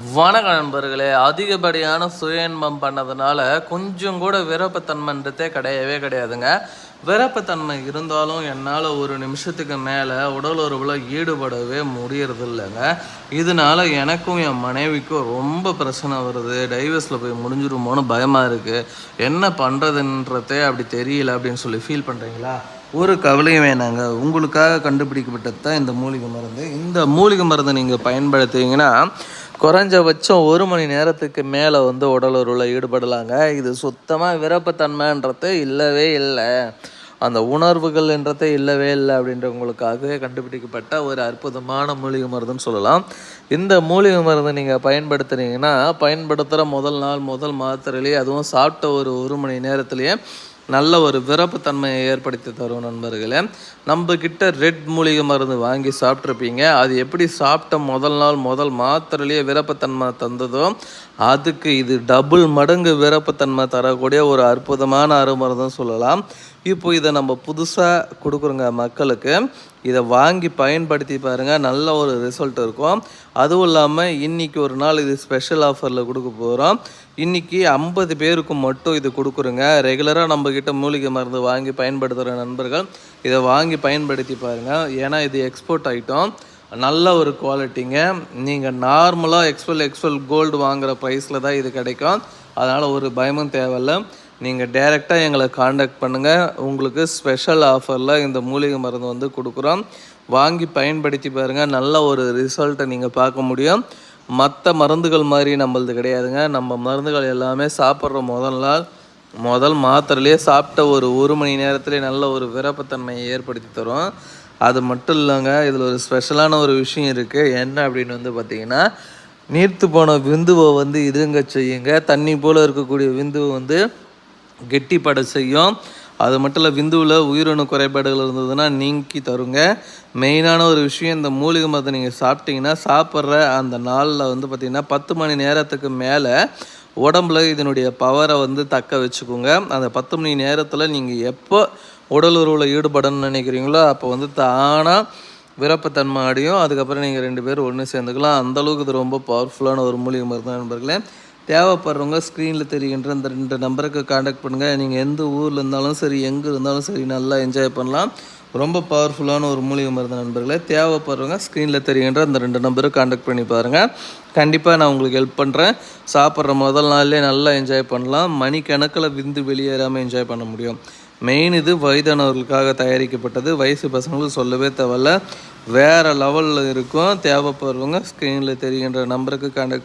வணக்க நண்பர்களே அதிகப்படியான சுய இன்பம் பண்ணதுனால கொஞ்சம் கூட விருப்பத்தன்மைன்றதே கிடையவே கிடையாதுங்க. விருப்பத்தன்மை இருந்தாலும் என்னால் ஒரு நிமிஷத்துக்கு மேலே உடல் உறவில் ஈடுபடவே முடியறது இல்லைங்க இதனால எனக்கும் என் மனைவிக்கும் ரொம்ப பிரச்சனை வருது. டைவர்ஸில் போய் முடிஞ்சிருமோன்னு பயமாக இருக்குது என்ன பண்ணுறதுன்றதே அப்படி தெரியல அப்படின்னு சொல்லி ஃபீல் பண்ணுறீங்களா ஒரு கவலையும் வேணாங்க. உங்களுக்காக கண்டுபிடிக்கப்பட்டது தான் இந்த மூலிகை மருந்து. இந்த மூலிகை மருந்து நீங்கள் பயன்படுத்துவீங்கன்னா குறைஞ்சபட்சம் ஒரு மணி நேரத்துக்கு மேலே வந்து உடலுறவில் ஈடுபடலாங்க. இது சுத்தமாக விருப்பத்தன்மைன்றது இல்லவே இல்லை. அந்த உணர்வுகள்ன்றதே இல்லவே இல்லை அப்படின்றவங்களுக்காகவே கண்டுபிடிக்கப்பட்ட ஒரு அற்புதமான மூலிகை மருந்துன்னு சொல்லலாம். இந்த மூலிகை மருந்து நீங்கள் பயன்படுத்துனீங்கன்னா பயன்படுத்துகிற முதல் நாள் முதல் மாத்திரையிலேயே அதுவும் சாப்பிட்ட ஒரு ஒரு மணி நேரத்துலேயே நல்ல ஒரு விரப்புத்தன்மையை ஏற்படுத்தி தரும் நண்பர்களே. நம்ம ரெட் மூலிகை மருந்து வாங்கி சாப்பிட்ருப்பீங்க அது எப்படி சாப்பிட்ட முதல் நாள் முதல் மாத்திரையிலேயே விரப்பத்தன்மை தந்ததோ அதுக்கு இது டபுள் மடங்கு விரப்பத்தன்மை தரக்கூடிய ஒரு அற்புதமான அருமருந்தும் சொல்லலாம். இப்போ இதை நம்ம புதுசாக கொடுக்குறோங்க மக்களுக்கு. இதை வாங்கி பயன்படுத்தி பாருங்கள் நல்ல ஒரு ரிசல்ட் இருக்கும். அதுவும் இல்லாமல் இன்றைக்கி ஒரு நாள் இது ஸ்பெஷல் ஆஃபரில் கொடுக்க போகிறோம் இன்றைக்கி ஐம்பது பேருக்கு மட்டும் இது கொடுக்குறோங்க. ரெகுலராக நம்மக்கிட்ட மூலிகை மருந்து வாங்கி பயன்படுத்துகிற நண்பர்கள் இதை வாங்கி பயன்படுத்தி பாருங்கள் ஏன்னா இது எக்ஸ்போர்ட் ஐட்டம் நல்ல ஒரு குவாலிட்டிங்க நீங்கள் நார்மலாக எக்ஸ்வெல் எக்ஸ்வெல் கோல்டு வாங்குகிற ப்ரைஸில் தான் இது கிடைக்கும். அதனால் ஒரு பயமும் தேவையில்ல. நீங்கள் டைரெக்டாக எங்களை காண்டாக்ட் பண்ணுங்கள் உங்களுக்கு ஸ்பெஷல் ஆஃபரில் இந்த மூலிகை மருந்து வந்து கொடுக்குறோம். வாங்கி பயன்படுத்தி பாருங்கள் நல்ல ஒரு ரிசல்ட்டை நீங்கள் பார்க்க முடியும். மற்ற மருந்துகள் மாதிரி நம்மளது கிடையாதுங்க. நம்ம மருந்துகள் எல்லாமே சாப்பிட்ற முதல் நாள் முதல் மாத்திரையிலே சாப்பிட்ட ஒரு ஒரு மணி நேரத்திலே நல்ல ஒரு விரப்பத்தன்மையை ஏற்படுத்தி தரும். அது மட்டும் இல்லைங்க இதில் ஒரு ஸ்பெஷலான ஒரு விஷயம் இருக்குது என்ன அப்படின்னு வந்து பார்த்திங்கன்னா நீர்த்து போன விந்துவை வந்து இதுங்க செய்யுங்க. தண்ணி போல் இருக்கக்கூடிய விந்துவை வந்து கெட்டிப்பட செய்யும். அது மட்டும் இல்லை விந்துவில் உயிரணு குறைபாடுகள் இருந்ததுன்னா நீங்கி தருங்க. மெயினான ஒரு விஷயம் இந்த மூலிகை மருந்து நீங்கள் சாப்பிட்டீங்கன்னா சாப்பிட்ற அந்த நாளில் வந்து பார்த்திங்கன்னா பத்து மணி நேரத்துக்கு மேலே உடம்புல இதனுடைய பவரை வந்து தக்க வச்சுக்கோங்க. அந்த பத்து மணி நேரத்தில் நீங்கள் எப்போ உடல் உறவில் ஈடுபடணும்னு நினைக்கிறீங்களோ அப்போ வந்து தானாக விருப்பத்தன்மை அடையும். அதுக்கப்புறம் நீங்கள் ரெண்டு பேரும் ஒன்று சேர்ந்துக்கலாம். அந்தளவுக்கு இது ரொம்ப பவர்ஃபுல்லான ஒரு மூலிகை மருந்து நண்பர்களே. தேவைப்படுறவங்க ஸ்க்ரீனில் தெரிகின்ற இந்த ரெண்டு நம்பருக்கு காண்டாக்ட் பண்ணுங்கள் நீங்கள் எந்த ஊரில் இருந்தாலும் சரி எங்கே இருந்தாலும் சரி நல்லா என்ஜாய் பண்ணலாம். ரொம்ப பவர்ஃபுல்லான ஒரு மூலிகை மருந்து நண்பர்களே தேவைப்படுறவங்க ஸ்க்ரீனில் தெரிகின்ற அந்த ரெண்டு நம்பருக்கு காண்டாக்ட் பண்ணி பாருங்கள் கண்டிப்பாக நான் உங்களுக்கு ஹெல்ப் பண்ணுறேன் சாப்பிட்ற முதல் நாள்லேயே நல்லா என்ஜாய் பண்ணலாம். மணிக்கணக்கில் விந்து வெளியேறாமல் என்ஜாய் பண்ண முடியும். மெயின் இது வயதானவர்களுக்காக தயாரிக்கப்பட்டது. வயசு பசங்களுக்கு சொல்லவே தேவையில்ல. வேறு லெவலில் இருக்கும். தேவைப்படுறவங்க ஸ்க்ரீனில் தெரிகின்ற நம்பருக்கு காண்டாக்ட்